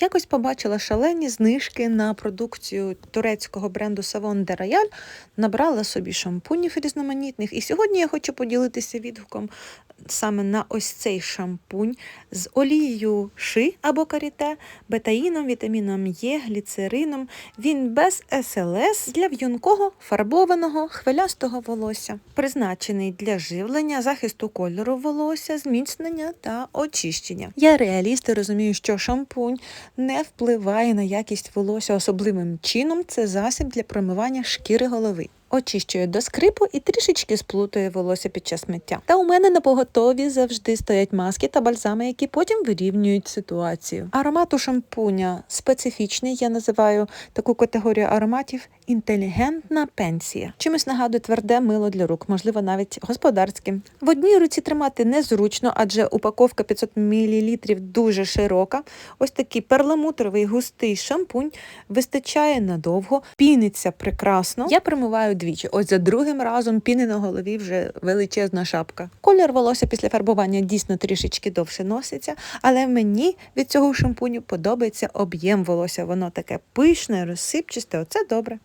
Якось побачила шалені знижки на продукцію турецького бренду Savon de Royal, набрала собі шампунів різноманітних. І сьогодні я хочу поділитися відгуком саме на ось цей шампунь з олією ши або каріте, бетаїном, вітаміном Е, гліцерином. Він без СЛС для в'юнкого фарбованого хвилястого волосся, призначений для живлення, захисту кольору волосся, зміцнення та очищення. Я реаліст і розумію, що шампунь не впливає на якість волосся особливим чином. Це засіб для промивання шкіри голови. Очищує до скрипу і трішечки сплутує волосся під час миття. Та у мене на поготові завжди стоять маски та бальзами, які потім вирівнюють ситуацію. Аромат у шампуня специфічний. Я називаю таку категорію ароматів інтелігентна пенсія. Чимось нагадує тверде мило для рук, можливо, навіть господарським. В одній руці тримати незручно, адже упаковка 500 мл дуже широка. Ось такий перламутровий густий шампунь вистачає надовго, піниться прекрасно. Я промиваю двічі. Ось за другим разом піни на голові вже величезна шапка. Колір волосся після фарбування дійсно трішечки довше носиться, але мені від цього шампуню подобається об'єм волосся. Воно таке пишне, розсипчасте. Оце добре.